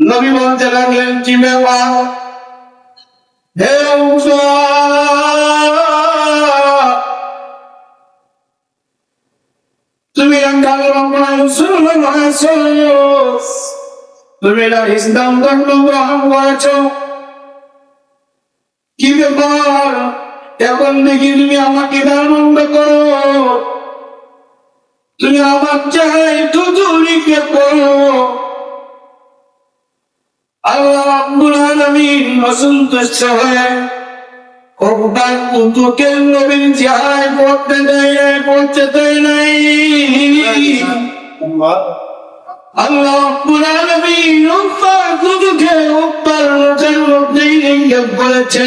নবী বলতে লাগলেন ব্যাপার হে তুমি তুমি ইসলাম ধর্ম গ্রহণ করেছ? কি ব্যাপার? এখন দেখি তুমি আমাকে আনন্দ করো। তুমি আমার চাই তুতুরিকে করো আল্লাহ রাব্বুল আলামিন অসন্তুষ্ট হয়ে কোরবান কুতুকে নবীন যাই পড়তে দেয় পড়তে দেয় নাই। আল্লাহ রাব্বুল আলামিন কুতুকে উপ্পার লোকের মধ্যেই বলেছে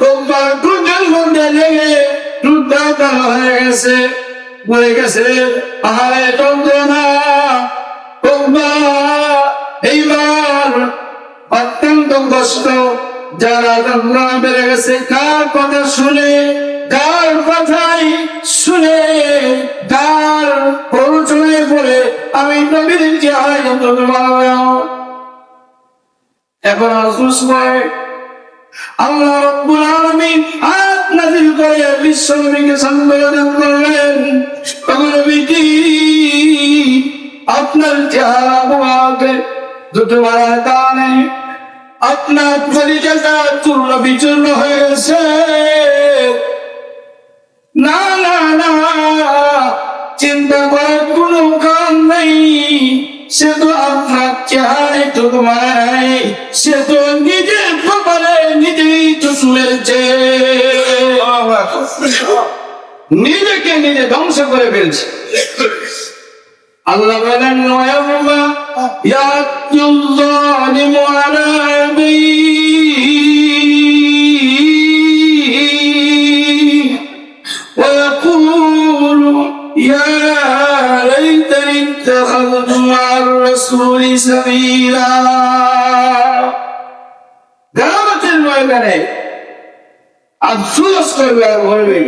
রোববার দুধের মধ্যে লেগে দুধটা কালো হয়ে গেছে মরে গেছে আহারে যন্ত্রণা রোববার এইবার অত্যন্ত কষ্ট, যারা যন্ত্রণা বেড়ে গেছে কার কথা শুনে কার কথাই শুনে কার প্ররোচনায় পড়ে আমি নবীর যে হয় এখন আসুস সময় আল্লাহ রব্বুল আলামিন আয়াত নাযিল করে বিশ্ব নবীকে সম্বোধন করলেন। নবীজি, আপনার চেহারা মুবারকে দুটো মারা কানে আপনার পরিচয়টা চূর্ণ বিচূর্ণ হয়ে গেছে না না না, চিন্তা করার কোনো কারণ নেই। সে তো আপনার চেহারে তো তোমার সে নিজেই তো শুনেছে নিজেকে নিজে ধ্বংস করে ফেলছে আল্লাহ বলেন ওয়াইমা ইয়াতুল্লাহিমু আলা আবিহি ويقول يا ليتني اتخذت مع الرسول سبيلا গ্রামাতের ময়দানে আফসোস করবে আর বলবে